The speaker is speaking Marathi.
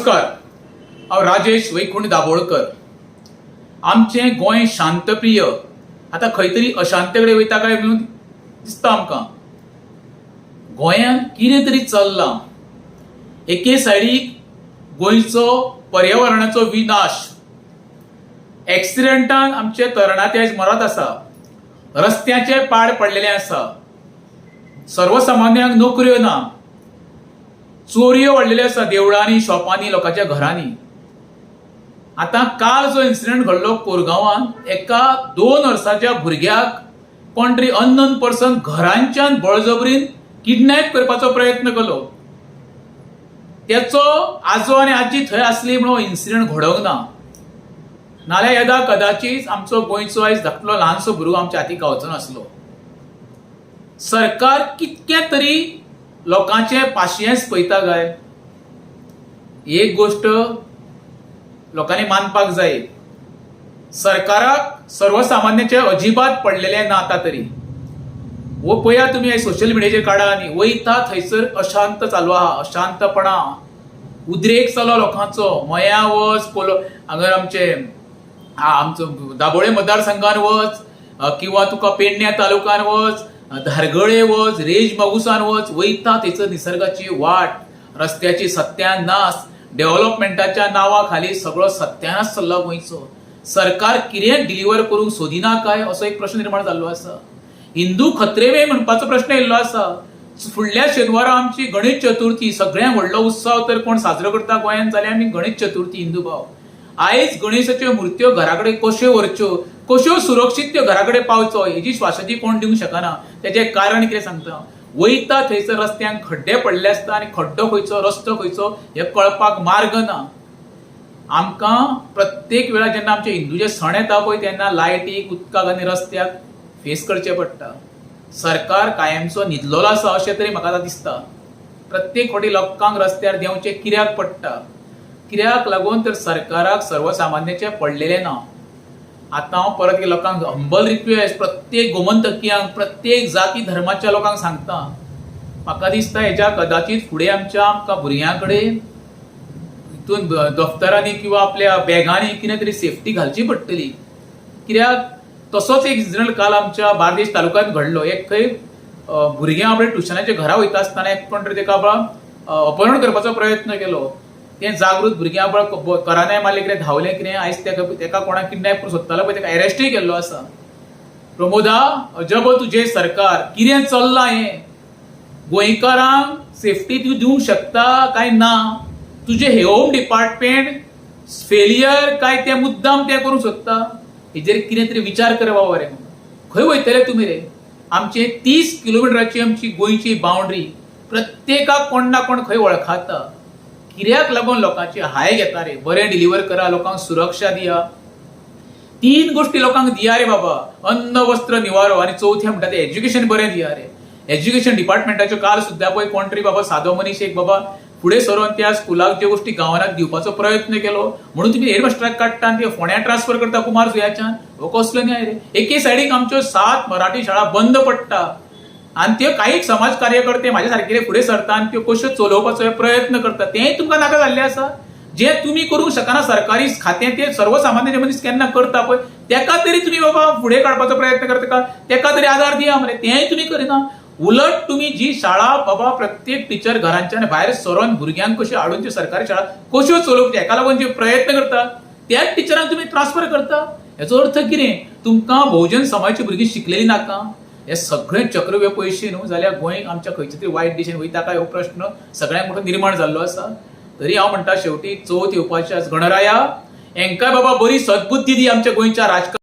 नमस्कार. हांव राजेश वैकुंठ दाबोळकर आमचें गोंय शांतप्रिय. आतां खंय तरी अशांते कडेन वयता काय म्हणून? दिसता आमकां. गोंयांत कितें तरी चल्लां. एके सायडीक गोंयचो पर्यावरणाचो विनाश. एक्सिडेंटान आमचे तरणाटे आयज मरत आसा. रस्त्याचे पाड पडलेले आसा. सर्वसामान्यांक नोकऱ्यो ना. चोरयो वाडलेल्यो आसा देवळांनी शॉपांनी लोकांच्या घरांनी. आतां काल जो इन्सिडेंट घडलो कोरगांवांत एका दोन वर्साच्या भुरग्याक कोण तरी अननोन पर्सन घरांच्यान बळजबरीन किडनॅप करपाचो प्रयत्न केलो. त्याचो आजो आनी आजी थंय आसली म्हणून हो इन्सिडेंट घडोवंक ना. नाल्यार येदा कदाचीत आमचो गोंयचो आयज धाकटलो ल्हानसो भुरगो आमच्या हाती गावचो नासलो. सरकार कितके तरी लोकांचे पाशियेंस पळयता काय एक गोष्ट लोकांनी मानपाक जाय. सरकाराक सर्वसामान्याचे अजिबात पडलेले ना आता तरी. वो पळया तुमी सोशल मिडियाचेर काडा आनी वयता थंयसर अशांत चालू आहा अशांतपणा. उद्रेक चालू लोकांचो. मया वच पोलो हांगर आमचे आमचो दाबोळे मतदारसंघान वच किंवा तुका पेडण्या तालुक्यान वच धारगळे वच रेज मागुसान वच वयता थंयसर निसर्गाची वाट रस्त्याची सत्यानास डेव्हलपमेंटाच्या नांवा खाली सगळो सत्यानाश चल्ला गोंयचो सरकार कितें डिलिव्हर करूंक सोदिना काय? असो एक प्रश्न निर्माण जाल्लो आसा हिंदू खत्रेवे म्हणपाचो प्रश्न येयल्लो आसा फुडल्या शेनवारा आमची गणेश चतुर्थी सगळ्यांत व्हडलो उत्सव तर कोण साजरो करता? गोंयांत जाल्यार आमी गणेश चतुर्थी हिंदू भाव. आयज गणेशाच्यो मुर्त्यो घरा कडेन कश्यो व्हरच्यो? कश्यो सुरक्षीत त्यो घरा कडेन पावचो हेजी श्वासाची कोण दिवंक शकना? तेजें कारण कितें सांगता. वयता थंयसर रस्त्यांक खड्डे पडले आसता आनी खड्डो खंयचो रस्तो खंयचो हे कळपाक मार्ग ना. आमकां प्रत्येक वेळार जेन्ना आमचे हिंदूचे सण येता पळय तेन्ना लायटीक उदकाक आनी रस्त्याक फेस करचें पडटा. सरकार कायमचो न्हिदलेलो आसा अशें तरी म्हाका आतां दिसता. प्रत्येक फावटी लोकांक रस्त्यार देंवचें कित्याक पडटा. कित्याक लागून तर सरकाराक सर्वसामान्याचें पडलेलें ना. आतां हांव परत लोकांक हंबल रिक्वेस्ट प्रत्येक गोमंतकियांक प्रत्येक जाती धर्माच्या लोकांक सांगता. म्हाका दिसता हेच्या कदाचित फुडें आमच्या आमकां भुरग्यां कडेन हितून दफ्तरांनी किंवा आपल्या बॅगांनी कितें तरी सेफ्टी घालची पडटली. कित्याक तसोच एक इन्सिडंट काल आमच्या बार्देश तालुक्यांत घडलो. एक खंय अ, भुरग्यां आपल्या ट्युशनाच्या घरा वयता आसतना एक कोण तरी तेका बाबा अपहरण करपाचो प्रयत्न केलो. तें जागृत भुरग्यां बाबा करानाय मारले कितें धांवलें कितें आयज तेका तेका कोणाक किडनॅप करून सोदतालो पळय तेका अरेस्टूय केल्लो आसा. प्रमोदा अजब तुजें सरकार कितें चल्लां हें? गोंयकारांक सेफ्टी तूं दिवंक शकता काय ना? तुजें हे होम डिपार्टमेंट फेलियर काय ते मुद्दाम ते करूंक सोदता? हेजेर कितें तरी विचार कर बाबा रे. खंय वयतले तुमी रे? आमचे तीस किलोमिटराची आमची गोंयची बावंड्री प्रत्येकाक कोण ना कोण खंय वळखाता. कित्याक लागून लोकांची हाय घेता रे. बरें डिलिव्हर करा लोकांक सुरक्षा दिया. तीन गोष्टी लोकांक दिया रे बाबा. अन्न वस्त्र निवारो आणि चौथे म्हणटा ते एज्युकेशन बरें दिया रे. एज्युकेशन डिपार्टमेंटाच्यो काल सुद्दां पळय कोण तरी बाबा सादो मनीस एक बाबा फुडें सरोन त्या स्कुलाक ज्यो गोष्टी गांवांत दिवपाचो प्रयत्न केलो. म्हणून तुमी हेडमास्टराक काडटा आनी ते फोण्या ट्रान्सफर करता कुमार सुयाच्यान. हो कसलो न्याय रे. एके सायडीक आमच्यो सात मराठी शाळा बंद पडटा. आणि त्यो काही समाज कार्यकर्ते माझ्या सारखे फुडें सरता आनी त्यो कश्यो चलोवपाचो प्रयत्न करता तेंय तुमकां नाका जाल्लें आसा जे तुम्ही करूंक शकना सरकारी खातें ते सर्वसामान्य मनीस केन्ना करता पळय तेका तरी तुमी बाबा फुडें काडपाचो प्रयत्न करता का? तेका तरी आदार दिया मरे तेंय तुमी करिना. उलट तुम्ही जी शाळा बाबा प्रत्येक टीचर घरांच्यान भायर सरोन भुरग्यांक कश्यो हाडून त्यो सरकारी शाळा कश्यो चलोवच्यो हेका लागून जे प्रयत्न करता त्याच टिचरांक तुम्ही ट्रान्सफर करता. हेचो अर्थ कितें तुमकां बहुजन समाजाची भुरगीं शिकलेली नाका? हे सगळे चक्रव्य पयशे न्हू जाल्यार गोंय आमच्या खंयच्या तरी वायट दिशेन वयता काय हो प्रश्न सगळ्यांक मोठो निर्माण जाल्लो आसा तरी हांव म्हणटा शेवटी चवथ येवपाची आज गणराया हेंकाय बाबा बरी सद्बुद्धी दी आमच्या गोंयच्या राजकारण